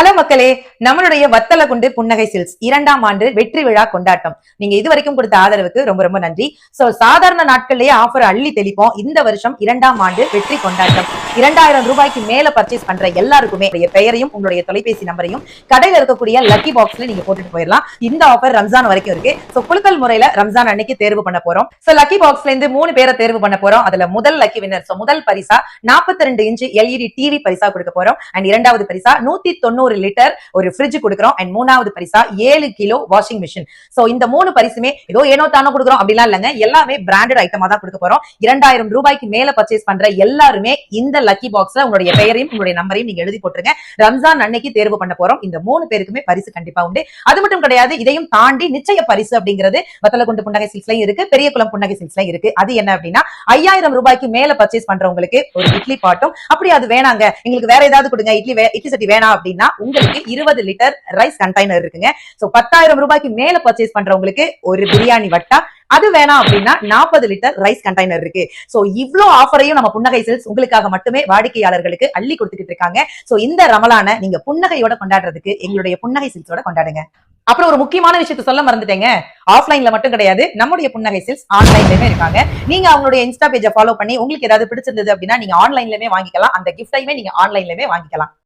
Hello மக்களே நம்மளுடைய வத்தல குண்டு புன்னகை சில்ஸ் இரண்டாம் ஆண்டு வெற்றி விழா கொண்டாட்டம். நீங்க இது வரைக்கும் கொடுத்த ஆதரவுக்கு ரொம்ப ரொம்ப நன்றி. சோ சாதாரண நாட்கள்லயே ஆஃபர் அள்ளி தெளிப்போம். இந்த வருஷம் இரண்டாம் ஆண்டு வெற்றி கொண்டாட்டம். இரண்டாயிரம் ரூபாய்க்கு மேல பர்ச்சேஸ் பண்ற எல்லாருக்குமே பெயரையும் உங்களுடைய தொலைபேசி நம்பரையும் கடையில இருக்கக்கூடிய லக்கி பாக்ஸ்ல நீங்க போட்டுட்டு போயிடலாம். இந்த ஆஃபர் ரம்ஜான் வரைக்கும் இருக்கு. சோ குலுக்கல் முறையில ரம்ஜான் அன்னைக்கு தேர்வு பண்ண போறோம். சோ லக்கி பாக்ஸ்ல இருந்து மூணு பேரை தேர்வு பண்ண போறோம். அதுல முதல் லக்கி வின்னர் சோ முதல் பரிசா 42 ரெண்டு இன்ச்சு எல்இடி டிவி பரிசா கொடுக்க போறோம். அண்ட் இரண்டாவது பரிசா நூத்தி தொண்ணூறு நூறு லிட்டர் ஒரு ஃப்ரிட்ஜ் கொடுக்குறோம். அண்ட் மூணாவது பரிசா ஏழு கிலோ வாஷிங் மிஷின் சோ இந்த மூணு பரிசுமே ஏதோ ஏனோ தானோ கொடுக்குறோம். அப்படிலாம் இல்லைங்க. எல்லாமே பிராண்டட் ஐட்டமா தான் கொடுக்க போறோம். இரண்டாயிரம் ரூபாய்க்கு மேல பர்ச்சேஸ் பண்ற எல்லாருமே இந்த லக்கி பாக்ஸ்ல உங்களுடைய பெயரையும் உங்களுடைய நம்பரையும் நீங்க எழுதி போட்டுருங்க. ரம்ஜான் அன்னைக்கு தேர்வு பண்ண போறோம். இந்த மூணு பேருக்குமே பரிசு கண்டிப்பா உண்டு. அது மட்டும் கிடையாது இதையும் தாண்டி நிச்சய பரிசு அப்படிங்கிறது வத்தலகுண்டு புன்னகை சில்ஸ்லயும் இருக்கு பெரிய குளம் புன்னகை சில்ஸ்லயும் இருக்கு. அது என்ன அப்படின்னா ஐயாயிரம் ரூபாய்க்கு மேல பர்ச்சேஸ் பண்றவங்களுக்கு ஒரு இட்லி பாட்டும். அப்படி அது வேணாங்க. எங்களுக்கு வேற ஏதாவது கொடுங்க. இட்லி இட்லி சட்டி வேணாம் அப்படின்னா உங்களுக்கு இருபது லிட்டர் ரைஸ் கண்டெய்னர் இருக்குங்க. சோ பத்தாயிரம் ரூபாய்க்கு மேல பர்ச்சேஸ் பண்றவங்களுக்கு ஒரு பிரியாணி வட்டா அது வேணாம் அப்படின்னா நாற்பது லிட்டர் ரைஸ் கண்டெய்னர் இருக்கு. சோ இவ்ளோ ஆஃபரையும் நம்ம புன்னகை செல்ஸ் உங்களுக்காக மட்டுமே வாடிக்கையாளர்களுக்கு அள்ளி கொடுத்துக்கிட்டு இருக்காங்க. சோ இந்த ரமலான நீங்க புன்னகையோட கொண்டாடுறதுக்கு எங்களுடைய புன்னகை சில்ஸோட கொண்டாடுங்க. அப்புறம் ஒரு முக்கியமான விஷயத்த சொல்ல மறந்துட்டேங்க. ஆஃப்லைன்ல மட்டும் கிடையாது நம்முடைய புன்னகை செல்ஸ் ஆன்லைன்லயுமே இருக்காங்க. நீங்க அவங்களுடைய இன்ஸ்டா பேஜை ஃபாலோ பண்ணி உங்களுக்கு ஏதாவது பிடிச்சிருந்தது அப்படின்னா நீங்க ஆன்லைன்லயுமே வாங்கிக்கலாம். அந்த கிஃப்டையுமே நீங்க ஆன்லைன்லயுமே வாங்கிக்கலாம்.